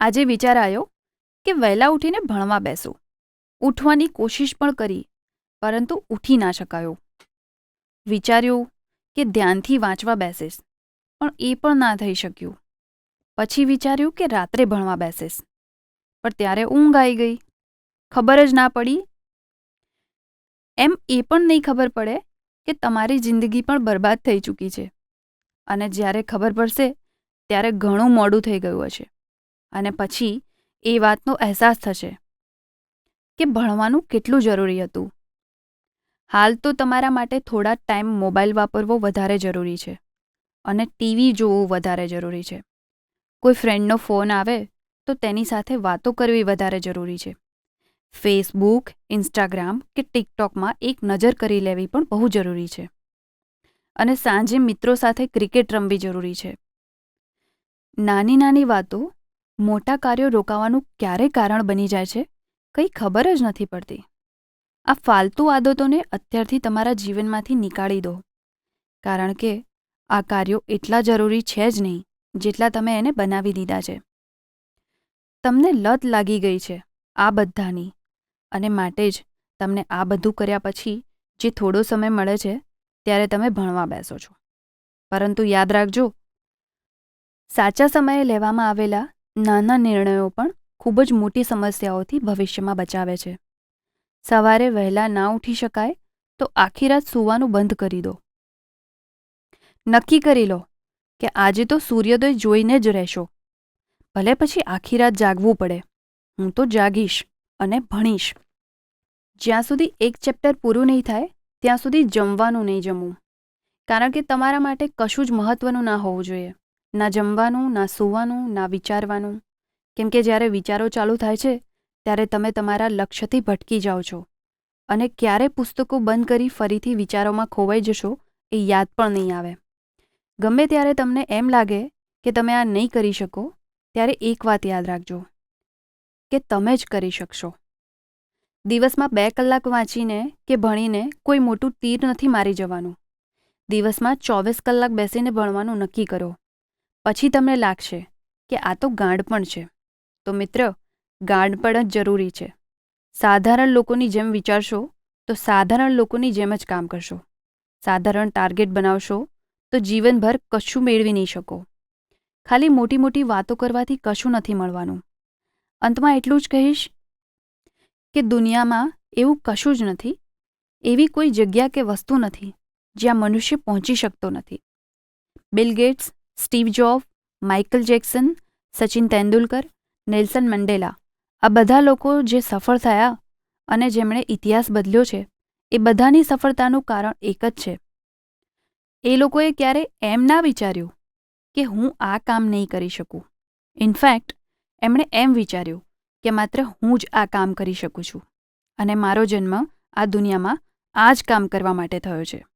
આજે વિચાર આવ્યો કે વહેલા ઉઠીને ભણવા બેસું. ઉઠવાની કોશિશ પણ કરી, પરંતુ ઉઠી ના શકાયો. વિચાર્યું કે ધ્યાનથી વાંચવા બેસીશ, પણ એ પણ ના થઈ શક્યું. પછી વિચાર્યું કે રાત્રે ભણવા બેસીશ, પણ ત્યારે ઊંઘ આવી ગઈ. ખબર જ ના પડી. એમ એ પણ નહીં ખબર પડે કે તમારી જિંદગી પણ બરબાદ થઈ ચૂકી છે. અને જ્યારે ખબર પડશે, ત્યારે ઘણું મોડું થઈ ગયું હશે. અને પછી એ વાતનો અહેસાસ થશે કે ભણવાનું કેટલું જરૂરી હતું. હાલ તો તમારા માટે થોડા ટાઈમ મોબાઈલ વાપરવો વધારે જરૂરી છે અને ટીવી જોવું વધારે જરૂરી છે. કોઈ ફ્રેન્ડનો ફોન આવે તો તેની સાથે વાતો કરવી વધારે જરૂરી છે. ફેસબુક, ઇન્સ્ટાગ્રામ કે ટિકટોકમાં એક નજર કરી લેવી પણ બહુ જરૂરી છે. અને સાંજે મિત્રો સાથે ક્રિકેટ રમવી જરૂરી છે. નાની નાની વાતો મોટા કાર્યો રોકાવાનું ક્યારે કારણ બની જાય છે, કંઈ ખબર જ નથી પડતી. આ ફાલતુ આદતોને અત્યારથી તમારા જીવનમાંથી નીકાળી દો. કારણ કે આ કાર્યો એટલા જરૂરી છે જ નહીં, જેટલા તમે એને બનાવી દીધા છે. તમને લત લાગી ગઈ છે, આ બધાની. અને માટે જ તમને આ બધું કર્યા પછી, જે થોડો સમય મળે છે, ત્યારે તમે ભણવા બેસો છો. પરંતુ યાદ રાખજો, સાચા સમયે લેવામાં આવેલા નાના નિર્ણયો પણ ખૂબ જ મોટી સમસ્યાઓથી ભવિષ્યમાં બચાવે છે. સવારે વહેલા ના ઉઠી શકાય તો આખી રાત સૂવાનું બંધ કરી દો. નક્કી કરી લો કે આજે તો સૂર્યોદય જોઈને જ રહેશો. ભલે પછી આખી રાત જાગવું પડે. હું તો જાગીશ અને ભણીશ. જ્યાં સુધી એક ચેપ્ટર પૂરું નહીં થાય, ત્યાં સુધી જમવાનું નહીં જમવું. કારણ કે તમારા માટે કશું જ મહત્વનું ના હોવું જોઈએ. ના જમવાનું, ના સૂવાનું, ના વિચારવાનું. કેમ કે જ્યારે વિચારો ચાલુ થાય છે, ત્યારે તમે તમારા લક્ષ્યથી ભટકી જાઓ છો. અને ક્યારે પુસ્તકો બંધ કરી ફરીથી વિચારોમાં ખોવાઈ જશો, એ યાદ પણ નહીં આવે. ગમે ત્યારે તમને એમ લાગે કે તમે આ નહીં કરી શકો, ત્યારે એક વાત યાદ રાખજો, કે તમે જ કરી શકશો. દિવસમાં બે કલાક વાંચીને કે ભણીને કોઈ મોટું તીર નથી મારી જવાનું. દિવસમાં ચોવીસ કલાક બેસીને ભણવાનું નક્કી કરો. પછી તમને લાગશે કે આ તો ગાંડપણ છે. તો મિત્ર ગાંડપણ જ જરૂરી છે. સાધારણ લોકોની જેમ વિચારશો, તો સાધારણ લોકોની જેમ જ કામ કરશો. સાધારણ ટાર્ગેટ બનાવશો, તો જીવનભર કશું મેળવી નહીં શકો. ખાલી મોટી મોટી વાતો કરવાથી કશું નથી મળવાનું. અંતમાં એટલું જ કહીશ કે દુનિયામાં એવું કશું જ નથી. એવી કોઈ જગ્યા કે વસ્તુ નથી જ્યાં મનુષ્ય પહોંચી શકતો નથી. Bill Gates Steve Job Michael Jackson, Sachin Tendulkar Nelson Mandela. આ બધા લોકો જે સફળ થયા અને જેમણે ઇતિહાસ બદલ્યો છે, એ બધાની સફળતાનું કારણ એક જ છે. એ લોકોએ ક્યારે એમ ના વિચાર્યું કે હું આ કામ નહીં કરી શકું. ઇનફેક્ટ, એમણે એમ વિચાર્યું કે માત્ર હું જ આ કામ કરી શકું છું અને મારો જન્મ આ દુનિયામાં આ જ કામ કરવા માટે થયો છે.